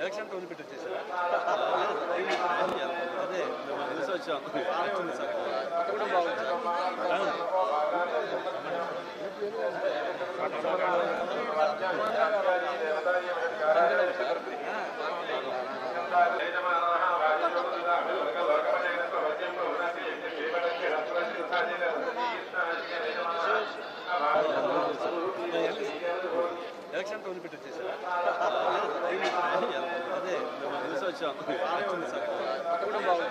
Election tone పెట్టి వచ్చేసారా అదే మేము తెలిసి వచ్చాం వచ్చింది సార్ కూడా బాగుంది ఎలక్షన్ టోన్ పెట్టి వచ్చేసారా అదే మేము వచ్చాం బాగుంది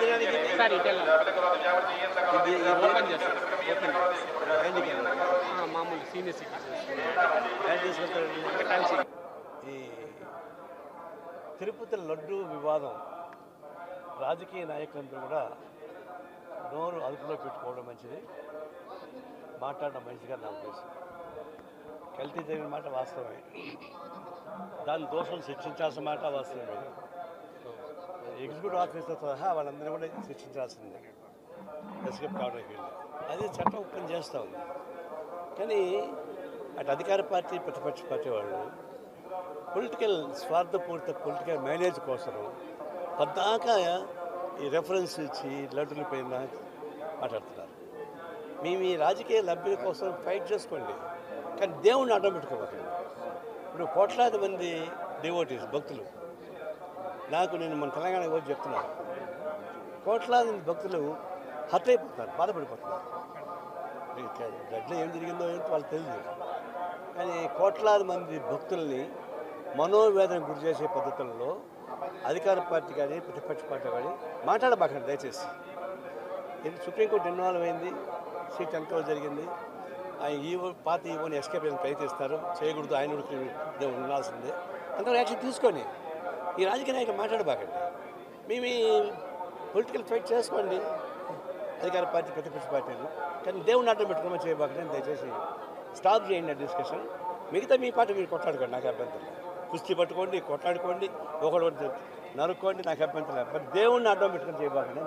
సార్ ఓపెన్ మామూలు సీనియర్ సిటిజన్స్ ఈ తిరుపతి లడ్డు వివాదం రాజకీయ నాయకులందరూ కూడా నోరు అదుపులో పెట్టుకోవడం మంచిది. మాట్లాడడం మంచిగా నా ఉద్దేశం. కల్తీ జరిగిన మాట వాస్తవమే. దాని దోషం శిక్షించాల్సిన మాట వాస్తవమే. ఎగ్జిక్యూటివ్ ఆఫీసర్ సహా వాళ్ళందరినీ కూడా శిక్షించాల్సిందే. ఎస్కేప్ కావడానికి వీలు. అది చట్టం పని చేస్తూ ఉంది. కానీ అటు అధికార పార్టీ ప్రతిపక్ష పార్టీ వాళ్ళు పొలిటికల్ స్వార్థపూరిత పొలిటికల్ మేనేజ్ కోసం పద్దాకా ఈ రెఫరెన్స్ ఇచ్చి లడ్డుల పైన మాట్లాడుతున్నారు. మేము ఈ రాజకీయ లబ్ధుల కోసం ఫైట్ చేసుకోండి. కానీ దేవుణ్ణి అడ్డం పెట్టుకోవాలి ఇప్పుడు కోట్లాది మంది డివోటీస్ భక్తులు నాకు నేను మన తెలంగాణ కూడా చెప్తున్నాను. కోట్లాది మంది భక్తులు హత్య అయిపోతున్నారు బాధపడిపోతున్నారు గడ్డలో ఏం జరిగిందో ఏంటో వాళ్ళకి తెలియదు కానీ కోట్లాది మంది భక్తుల్ని మనోవేదన గురి చేసే పద్ధతుల్లో అధికార పార్టీ కానీ ప్రతిపక్ష పార్టీ కానీ మాట్లాడబాకండి దయచేసి. ఇది సుప్రీంకోర్టు ఇన్వాల్వ్ అయింది సీట్ ఎంతో జరిగింది. ఆయన ఈవో పాత ఈవోని ఎస్కేప్ ప్రయత్నిస్తారు. చేయకూడదు ఆయన ఉండాల్సిందే. అంతవరకు యాక్షన్ తీసుకొని ఈ రాజకీయ నాయకులు మాట్లాడబాకండి. మేము ఈ పొలిటికల్ ఫైట్ చేసుకోండి. అధికార పార్టీ ప్రతిపక్ష పార్టీలు కానీ దేవుని అడ్డం పెట్టుకోమని చేయబాకండి దయచేసి స్టాప్ చేయండి ఆ డిస్కషన్ మిగతా మీ పార్టీ మీరు కొట్లాడుకోండి నాకు అభ్యంతరం కుస్తీ పట్టుకోండి కొట్లాడుకోండి ఒకటి నరుక్కోండి నాకు అభ్యంతరం బట్ దేవుణ్ణి అడ్డం పెట్టుకొని చేయబాకండి